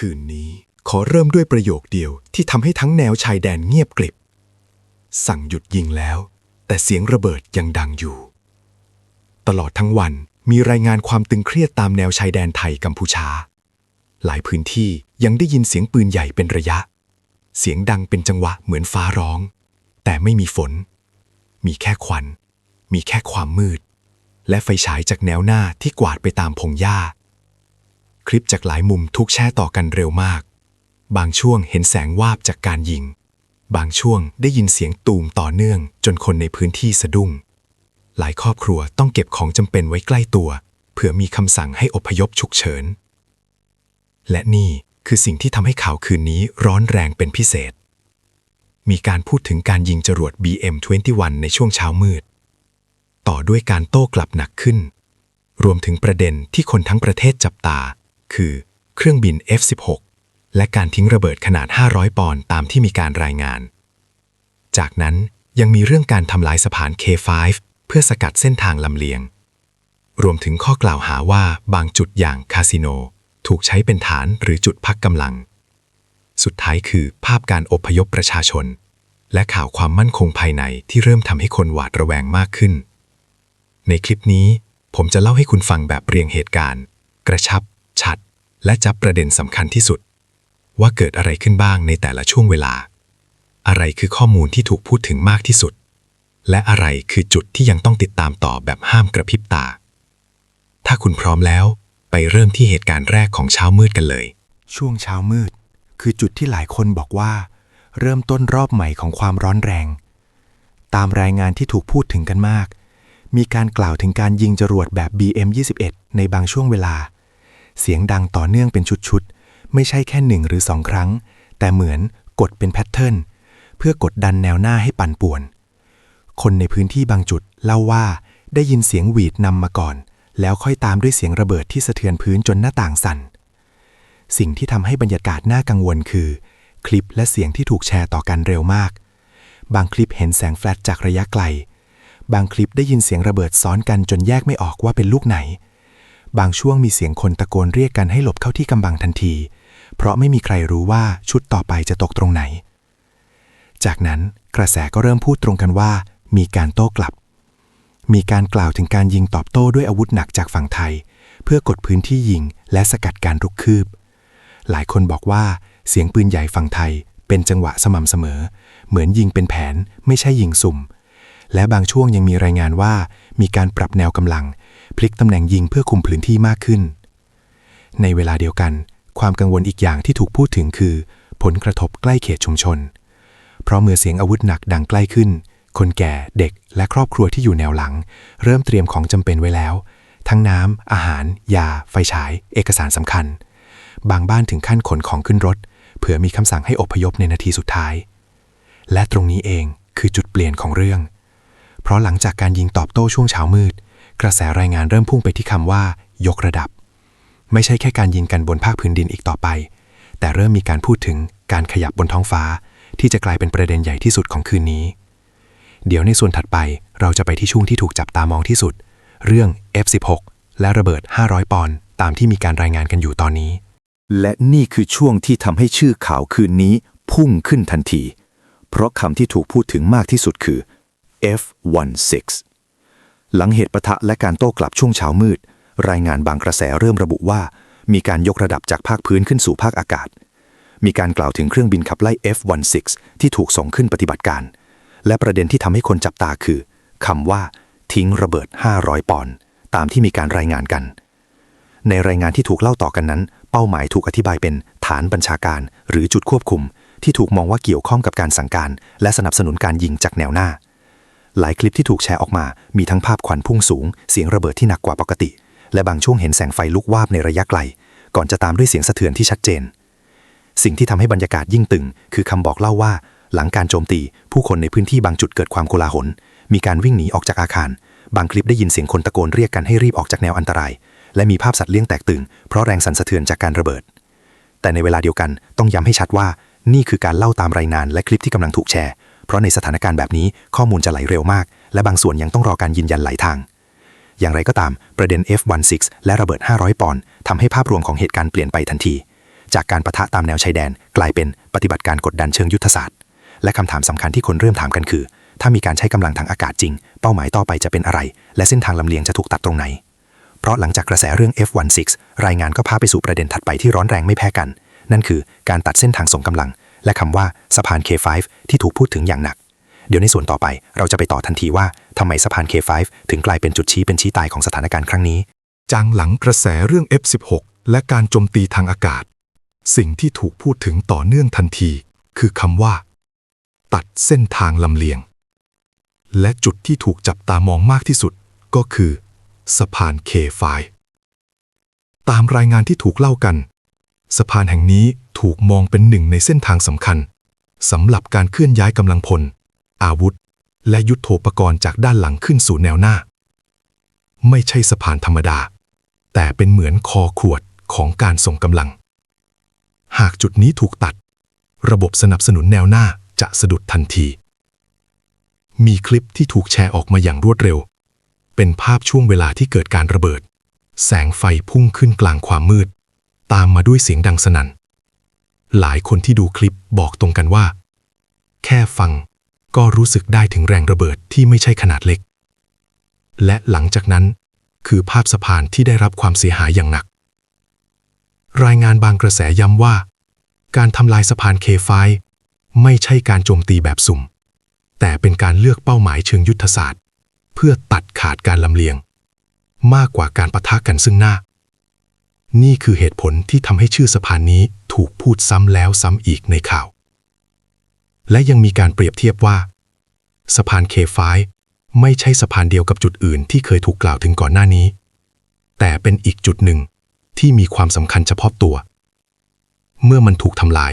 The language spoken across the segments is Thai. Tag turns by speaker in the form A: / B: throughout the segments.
A: คืนนี้ ขอเริ่มด้วยประโยคเดียวที่ทำให้ทั้งแนวชายแดนเงียบกริบ สั่งหยุดยิงแล้ว แต่เสียงระเบิดยังดังอยู่ ตลอดทั้งวันมีรายงานความตึงเครียดตามแนวชายแดนไทยกัมพูชา หลายพื้นที่ยังได้ยินเสียงปืนใหญ่เป็นระยะ เสียงดังเป็นจังหวะเหมือนฟ้าร้อง แต่ไม่มีฝน มีแค่ควัน มีแค่ความมืด และไฟฉายจากแนวหน้าที่กวาดไปตามพงหญ้า คลิปจากหลายมุมทุกแช่ต่อกันเร็วมาก บางช่วงเห็นแสงวาบจากการยิง บางช่วงได้ยินเสียงตูมต่อเนื่อง จนคนในพื้นที่สะดุ้ง หลายครอบครัวต้องเก็บของจำเป็นไว้ใกล้ตัว เผื่อมีคำสั่งให้อพยพฉุกเฉิน และนี่คือสิ่งที่ทำให้ข่าวคืนนี้ร้อนแรงเป็นพิเศษ มีการพูดถึงการยิงจรวด BM21 ในช่วงเช้ามืด ต่อด้วยการโต้กลับหนักขึ้น รวมถึงประเด็นที่คนทั้งประเทศจับตา คือเครื่องบิน F16 และการทิ้งระเบิดขนาด 500 ปอนด์ตามที่มีการรายงาน จากนั้นยังมีเรื่องการทำลายสะพาน K5 เพื่อสกัดเส้นทางลำเลียง รวมถึงข้อกล่าวหาว่าบางจุดอย่างคาสิโน ถูกใช้เป็นฐานหรือจุดพักกำลัง สุดท้ายคือภาพการอพยพประชาชน และข่าวความมั่นคงภายในที่เริ่มทำให้คนหวาดระแวงมากขึ้น ในคลิปนี้ผมจะเล่าให้คุณฟังแบบเรียงเหตุการณ์ กระชับ ชัด และจับประเด็นสำคัญที่สุด ว่าเกิดอะไรขึ้นบ้างในแต่ละช่วงเวลา อะไรคือข้อมูลที่ถูกพูดถึงมากที่สุด และอะไรคือจุดที่ยังต้องติดตามต่อแบบห้ามกระพริบตา ถ้าคุณพร้อมแล้วไปเริ่มที่เหตุการณ์แรกของเช้ามืดกันเลย
B: ช่วงเช้ามืด คือจุดที่หลายคนบอกว่า เริ่มต้นรอบใหม่ของความร้อนแรง ตามรายงานที่ถูกพูดถึงกันมาก มีการกล่าวถึงการยิงจรวดแบบ BM21 ในบางช่วงเวลา เสียงดังต่อเนื่องเป็นชุดๆ ไม่ใช่แค่หนึ่งหรือสองครั้ง แต่เหมือนกดเป็นแพทเทิร์นเพื่อกดดันแนวหน้าให้ปั่นป่วน คนในพื้นที่บางจุดเล่าว่าได้ยินเสียงหวีดนำมาก่อน แล้วค่อยตามด้วยเสียงระเบิดที่สะเทือนพื้นจนหน้าต่างสั่น สิ่งที่ทำให้บรรยากาศน่ากังวลคือ คลิปและเสียงที่ถูกแชร์ต่อกันเร็วมาก บางคลิปเห็นแสงแฟลชจากระยะไกล บางคลิปได้ยินเสียงระเบิดซ้อนกันจนแยกไม่ออกว่าเป็นลูกไหน บางช่วงมีเสียงคนตะโกนเรียกกันให้หลบเข้าที่กำบังทันที เพราะไม่มีใครรู้ว่าชุดต่อไปจะตกตรงไหน จากนั้นกระแสก็เริ่มพูดตรงกันว่า มีการโต้กลับ มีการกล่าวถึงการยิงตอบโต้ด้วยอาวุธหนักจากฝั่งไทย เพื่อกดพื้นที่ยิงและสกัดการรุกคืบ หลายคนบอกว่า เสียงปืนใหญ่ฝั่งไทย เป็นจังหวะสม่ำเสมอ เหมือนยิงเป็นแผนไม่ใช่ยิงสุ่ม และบางช่วงยังมีรายงานว่า มีการปรับแนวกำลัง พลิกตำแหน่งยิงเพื่อคุมพื้นที่มากขึ้น ในเวลาเดียวกัน ความกังวลอีกอย่างที่ถูกพูดถึงคือ ผลกระทบใกล้เขตชุมชน เพราะเมื่อเสียงอาวุธหนักดังใกล้ขึ้น คนแก่เด็กและครอบครัวที่อยู่แนวหลัง เริ่มเตรียมของจำเป็นไว้แล้ว ทั้งน้ำอาหาร ยา ไฟฉาย เอกสารสำคัญ บางบ้านถึงขั้นขนของขึ้นรถ เผื่อมีคำสั่งให้อพยพในนาทีสุดท้าย และตรงนี้เองคือจุดเปลี่ยนของเรื่อง เพราะหลังจากการยิงตอบโต้ช่วงเช้ามืด กระแสรายงานเริ่มพุ่งไปที่คำว่า ยกระดับ ไม่ใช่แค่การยิงกันบนภาคพื้นดินอีกต่อไป แต่เริ่มมีการพูดถึงการขยับบนท้องฟ้า ที่จะกลายเป็นประเด็นใหญ่ที่สุดของคืนนี้ เดี๋ยวในส่วนถัดไปเราจะไปที่ช่วงที่ถูกจับตามองที่สุด เรื่อง F16 และระเบิด 500 ปอนด์ตามที่มีการรายงานกันอยู่ตอนนี้
C: และนี่คือช่วงที่ทำให้ชื่อข่าวคืนนี้พุ่งขึ้นทันที เพราะคำที่ถูกพูดถึงมากที่สุดคือ F16 หลังเหตุปะทะและการโต้กลับช่วงเช้ามืด รายงานบางกระแสเริ่มระบุว่า มีการยกระดับจากภาคพื้นขึ้นสู่ภาคอากาศ มีการกล่าวถึงเครื่องบินขับไล่ F16 ที่ถูกส่งขึ้นปฏิบัติการ และประเด็นที่ทำให้คนจับตาคือคำว่าทิ้งระเบิด 500 ปอนด์ตามที่มีการรายงานกัน ในรายงานที่ถูกเล่าต่อกันนั้น เป้าหมายถูกอธิบายเป็นฐานบัญชาการ หรือจุดควบคุม ที่ถูกมองว่าเกี่ยวข้องกับการสั่งการ และสนับสนุนการยิงจากแนวหน้า หลายคลิปที่ถูกแชร์ออกมา มีทั้งภาพควันพุ่งสูง เสียงระเบิดที่หนักกว่าปกติ และบางช่วงเห็นแสงไฟลุกวาบในระยะไกล ก่อนจะตามด้วยเสียงสะเทือนที่ชัดเจน สิ่งที่ทำให้บรรยากาศยิ่งตึง คือคำบอกเล่าว่า หลังการโจมตี ผู้คนในพื้นที่บางจุดเกิดความโกลาหล มีการวิ่งหนีออกจากอาคาร บางคลิปได้ยินเสียงคนตะโกนเรียกกันให้รีบออกจากแนวอันตราย และมีภาพสัตว์เลี้ยงแตกตื่นเพราะแรงสั่นสะเทือนจากการระเบิด แต่ในเวลาเดียวกันต้องย้ำให้ชัดว่า นี่คือการเล่าตามรายงานและคลิปที่กำลังถูกแชร์ เพราะในสถานการณ์แบบนี้ข้อมูลจะไหลเร็วมาก และบางส่วนยังต้องรอการยืนยันหลายทาง อย่างไรก็ตามประเด็น F16 และระเบิด 500 ปอนด์ทำให้ภาพรวมของเหตุการณ์เปลี่ยนไปทันที
B: จากการประทะตามแนวชายแดน กลายเป็นปฏิบัติการกดดันเชิงยุทธศาสตร์ และคำถามสำคัญที่คนเริ่มถามกันคือ ถ้ามีการใช้กำลังทางอากาศจริง เป้าหมายต่อไปจะเป็นอะไร และเส้นทางลำเลียงจะถูกตัดตรงไหนเพราะหลังจากกระแสเรื่อง F16 รายงานก็พาไปสู่ประเด็นถัดไปที่ร้อนแรงไม่แพ้กัน นั่นคือการตัดเส้นทางส่งกำลัง และคำว่าสะพาน K5 ที่ถูกพูดถึงอย่างหนัก เดี๋ยวในส่วนต่อไปเราจะไปต่อทันทีว่าทำไมสะพาน K5 ถึงกลายเป็นจุดชี้เป็นชี้ตายของสถานการณ์ครั้งนี้
A: จางหลังกระแสเรื่อง F16 และการโจมตีทางอากาศ สิ่งที่ถูกพูดถึงต่อเนื่องทันที คือคำว่า ตัดเส้นทางลำเลียง และจุดที่ถูกจับตามองมากที่สุดก็คือ สะพาน K5 ตามรายงานที่ถูกเล่ากัน สะพานแห่งนี้ถูกมองเป็นหนึ่งในเส้นทางสำคัญสำหรับการเคลื่อนย้ายกำลังพล อาวุธ และยุทโธปกรณ์จากด้านหลังขึ้นสู่แนวหน้า ไม่ใช่สะพานธรรมดา แต่เป็นเหมือนคอขวดของการส่งกำลัง หากจุดนี้ถูกตัด ระบบสนับสนุนแนวหน้าจะสะดุดทันที มีคลิปที่ถูกแชร์ออกมาอย่างรวดเร็ว เป็นภาพช่วงเวลาที่เกิดการระเบิด แสงไฟพุ่งขึ้นกลางความมืด ตามมาด้วยเสียงดังสนั่น หลายคนที่ดูคลิปบอกตรงกันว่า แค่ฟังก็รู้สึกได้ถึงแรงระเบิดที่ไม่ใช่ขนาดเล็ก และหลังจากนั้นคือภาพสะพานที่ได้รับความเสียหายอย่างหนัก รายงานบางกระแสย้ำว่า การทำลายสะพานเคไฟไม่ใช่การโจมตีแบบสุ่ม แต่เป็นการเลือกเป้าหมายเชิงยุทธศาสตร์ เพื่อตัดขาดการลำเลียง มากกว่าการปะทะกันซึ่งหน้า นี่คือเหตุผลที่ทำให้ชื่อสะพานนี้ถูกพูดซ้ำแล้วซ้ำอีกในข่าว และยังมีการเปรียบเทียบว่า สะพานเคไฟไม่ใช่สะพานเดียวกับจุดอื่นที่เคยถูกกล่าวถึงก่อนหน้านี้ แต่เป็นอีกจุดหนึ่งที่มีความสำคัญเฉพาะตัว เมื่อมันถูกทำลาย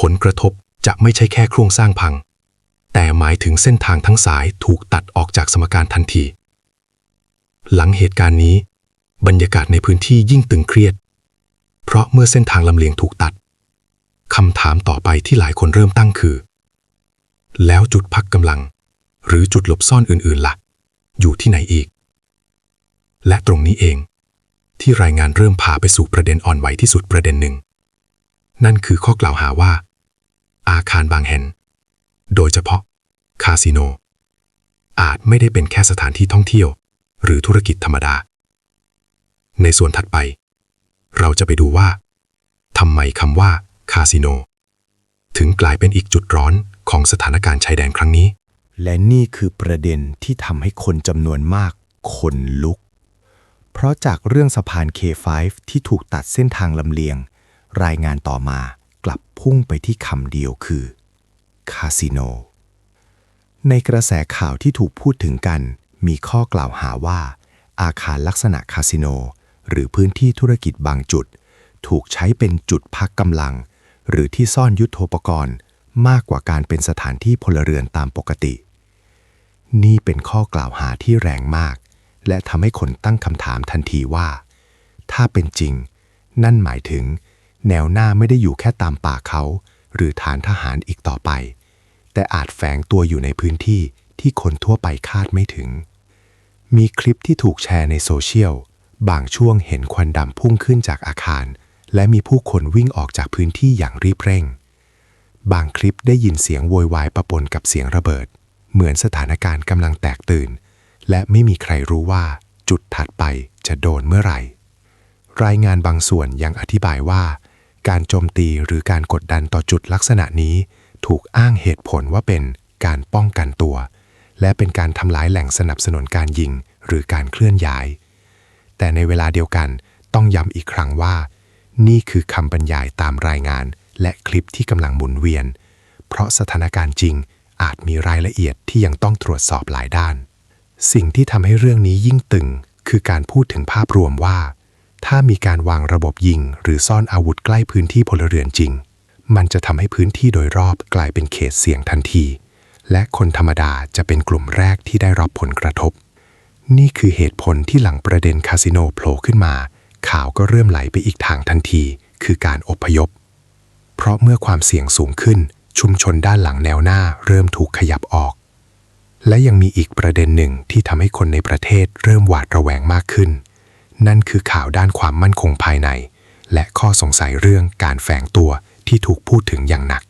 A: ผลกระทบจะไม่ใช่แค่โครงสร้างพัง แต่หมายถึงเส้นทางทั้งสายถูกตัดออกจากสมการทันที หลังเหตุการณ์นี้ บรรยากาศในพื้นที่ยิ่งตึงเครียด เพราะเมื่อเส้นทางลำเลียงถูกตัดคำถามต่อไปที่หลายคนเริ่มตั้งคือ แล้วจุดพักกำลัง หรือจุดหลบซ่อนอื่นๆละ่ะ อยู่ที่ไหนอีก และตรงนี้เอง ที่รายงานเริ่มพาไปสู่ประเด็นอ่อนไหวที่สุดประเด็นหนึ่ง นั่นคือข้อกล่าวหาว่า อาคารบางแห่ง โดยเฉพาะ คาสิโน อาจไม่ได้เป็นแค่สถานที่ท่องเที่ยว หรือธุรกิจธรรมดา ในส่วนถัดไป เราจะไปดูว่าทำไมคำว่าคาสิโน ถึงกลายเป็นอีกจุดร้อนของสถานการณ์ชายแดนครั้งนี้
B: และนี่คือประเด็นที่ทำให้คนจำนวนมากขนลุก เพราะจากเรื่องสะพาน K5 ที่ถูกตัดเส้นทางลำเลียง รายงานต่อมากลับพุ่งไปที่คำเดียวคือคาสิโน ในกระแสข่าวที่ถูกพูดถึงกัน มีข้อกล่าวหาว่า อาคารลักษณะคาสิโน หรือพื้นที่ธุรกิจบางจุด ถูกใช้เป็นจุดพักกำลัง หรือที่ซ่อนยุทโธปกรณ์ มากกว่าการเป็นสถานที่พลเรือนตามปกติ นี่เป็นข้อกล่าวหาที่แรงมาก และทำให้คนตั้งคำถามทันทีว่า ถ้าเป็นจริง นั่นหมายถึง แนวหน้าไม่ได้อยู่แค่ตามป่าเขา หรือฐานทหารอีกต่อไป แต่อาจแฝงตัวอยู่ในพื้นที่ที่คนทั่วไปคาดไม่ถึง มีคลิปที่ถูกแชร์ในโซเชียล บางช่วงเห็นควันดำพุ่งขึ้นจากอาคาร และมีผู้คนวิ่งออกจากพื้นที่อย่างรีบเร่ง บางคลิปได้ยินเสียงโวยวายประปนกับเสียงระเบิด เหมือนสถานการณ์กำลังแตกตื่น และไม่มีใครรู้ว่าจุดถัดไปจะโดนเมื่อไหร่ รายงานบางส่วนยังอธิบายว่า การโจมตีหรือการกดดันต่อจุดลักษณะนี้ ถูกอ้างเหตุผลว่าเป็นการป้องกันตัว และเป็นการทำลายแหล่งสนับสนุนการยิงหรือการเคลื่อนย้าย แต่ในเวลาเดียวกันต้องย้ำอีกครั้งว่า นี่คือคำบรรยายตามรายงาน และคลิปที่กำลังหมุนเวียน เพราะสถานการณ์จริงอาจมีรายละเอียดที่ยังต้องตรวจสอบหลายด้าน สิ่งที่ทำให้เรื่องนี้ยิ่งตึง คือการพูดถึงภาพรวมว่า ถ้ามีการวางระบบยิง หรือซ่อนอาวุธใกล้พื้นที่พลเรือนจริง มันจะทำให้พื้นที่โดยรอบกลายเป็นเขตเสี่ยงทันที และคนธรรมดาจะเป็นกลุ่มแรกที่ได้รับผลกระทบ นี่คือเหตุผลที่หลังประเด็นคาสิโนโผล่ขึ้นมา ข่าวก็เริ่มไหลไปอีกทางทันที คือการอพยพ เพราะเมื่อความเสี่ยงสูงขึ้น ชุมชนด้านหลังแนวหน้าเริ่มถูกขยับออก และยังมีอีกประเด็นหนึ่งที่ทำให้คนในประเทศเริ่มหวาดระแวงมากขึ้น นั่นคือข่าวด้านความมั่นคงภายใน และข้อสงสัยเรื่องการแฝงตัวที่ถูกพูดถึงอย่างหนัก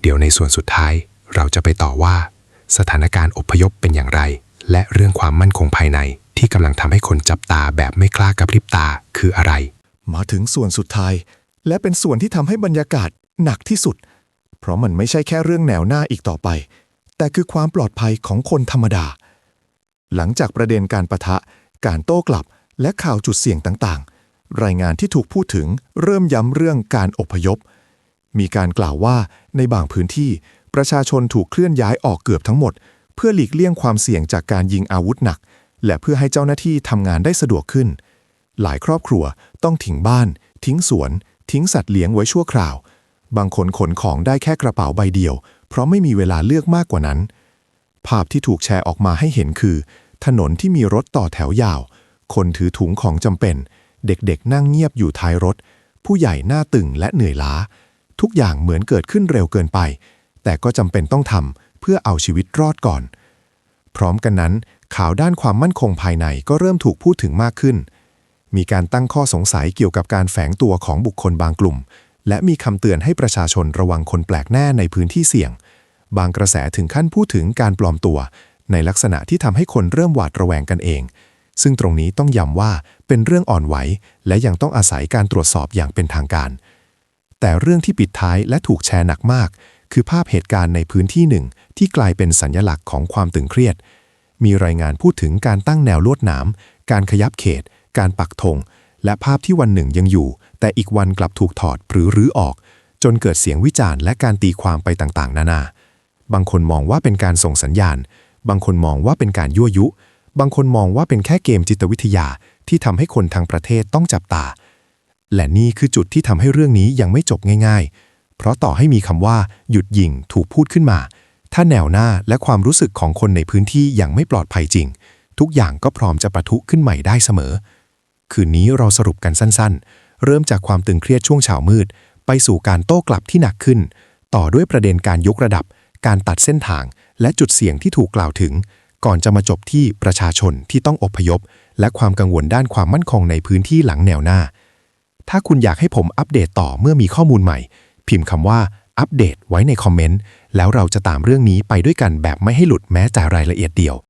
B: เดี๋ยวในส่วนสุดท้าย เราจะไปต่อว่า สถานการณ์อพยพเป็นอย่างไร และเรื่องความมั่นคงภายในที่กำลังทำให้คนจับตาแบบไม่กล้ากระพริบตาคืออะไร
A: มาถึงส่วนสุดท้าย และเป็นส่วนที่ทำให้บรรยากาศหนักที่สุด เพราะมันไม่ใช่แค่เรื่องแนวหน้าอีกต่อไป แต่คือความปลอดภัยของคนธรรมดา หลังจากประเด็นการประทะ การโต้กลับ และข่าวจุดเสี่ยงต่างๆ รายงานที่ถูกพูดถึงเริ่มย้ำเรื่องการอพยพ มีการกล่าวว่าในบางพื้นที่ ประชาชนถูกเคลื่อนย้ายออกเกือบทั้งหมด เพื่อหลีกเลี่ยงความเสี่ยงจากการยิงอาวุธหนัก และเพื่อให้เจ้าหน้าที่ทำงานได้สะดวกขึ้น หลายครอบครัวต้องทิ้งบ้าน ทิ้งสวน ทิ้งสัตว์เลี้ยงไว้ชั่วคราว บางคนขนของได้แค่กระเป๋าใบเดียว เพราะไม่มีเวลาเลือกมากกว่านั้น ภาพที่ถูกแชร์ออกมาให้เห็นคือ ถนนที่มีรถต่อแถวยาว คนถือถุงของจำเป็น เด็กๆ นั่งเงียบอยู่ท้ายรถ ผู้ใหญ่หน้าตึงและเหนื่อยล้า ทุกอย่างเหมือนเกิดขึ้นเร็วเกินไป แต่ก็จำเป็นต้องทำ เพื่อเอาชีวิตรอดก่อน พร้อมกันนั้น ข่าวด้านความมั่นคงภายในก็เริ่มถูกพูดถึงมากขึ้น มีการตั้งข้อสงสัยเกี่ยวกับการแฝงตัวของบุคคลบางกลุ่ม และมีคำเตือนให้ประชาชนระวังคนแปลกหน้าในพื้นที่เสี่ยง บางกระแสถึงขั้นพูดถึงการปลอมตัว ในลักษณะที่ทำให้คนเริ่มหวาดระแวงกันเอง ซึ่งตรงนี้ต้องย้ำว่าเป็นเรื่องอ่อนไหว และยังต้องอาศัยการตรวจสอบอย่างเป็นทางการ แต่เรื่องที่ปิดท้ายและถูกแชร์หนักมาก คือภาพเหตุการณ์ในพื้นที่หนึ่ง ที่กลายเป็นสัญลักษณ์ของความตึงเครียด มีรายงานพูดถึงการตั้งแนวลวดหนาม การขยับเขต การปักธง และภาพที่วันหนึ่งยังอยู่ แต่อีกวันกลับถูกถอดหรือรื้อออก จนเกิดเสียงวิจารณ์และการตีความไปต่างๆ นานา บางคนมองว่าเป็นการส่งสัญญาณ บางคนมองว่าเป็นการยั่วยุ บางคนมองว่าเป็นแค่เกมจิตวิทยาที่ทำให้คนทั้งประเทศต้องจับตา และนี่คือจุดที่ทำให้เรื่องนี้ยังไม่จบง่าย ๆ เพราะต่อให้มีคำว่า หยุดยิงถูกพูดขึ้นมา ถ้าแนวหน้าและความรู้สึกของคนในพื้นที่ยังไม่ปลอดภัยจริง ทุกอย่างก็พร้อมจะปะทุขึ้นใหม่ได้เสมอ คืนนี้เราสรุปกันสั้นๆ เริ่มจากความตึงเครียดช่วงเช้ามืด ไปสู่การโต้กลับที่หนักขึ้น ต่อด้วยประเด็นการยกระดับ การตัดเส้นทาง และจุดเสี่ยงที่ถูกกล่าวถึง ก่อนจะมาจบที่ประชาชนที่ต้องอพยพ และความกังวลด้านความมั่นคงในพื้นที่หลังแนวหน้าถ้าคุณอยากให้ผมอัปเดตต่อเมื่อมีข้อมูลใหม่ พิมพ์คำว่าอัปเดตไว้ในคอมเมนต์แล้วเราจะตามเรื่องนี้ไปด้วยกันแบบไม่ให้หลุดแม้แต่รายละเอียดเดียว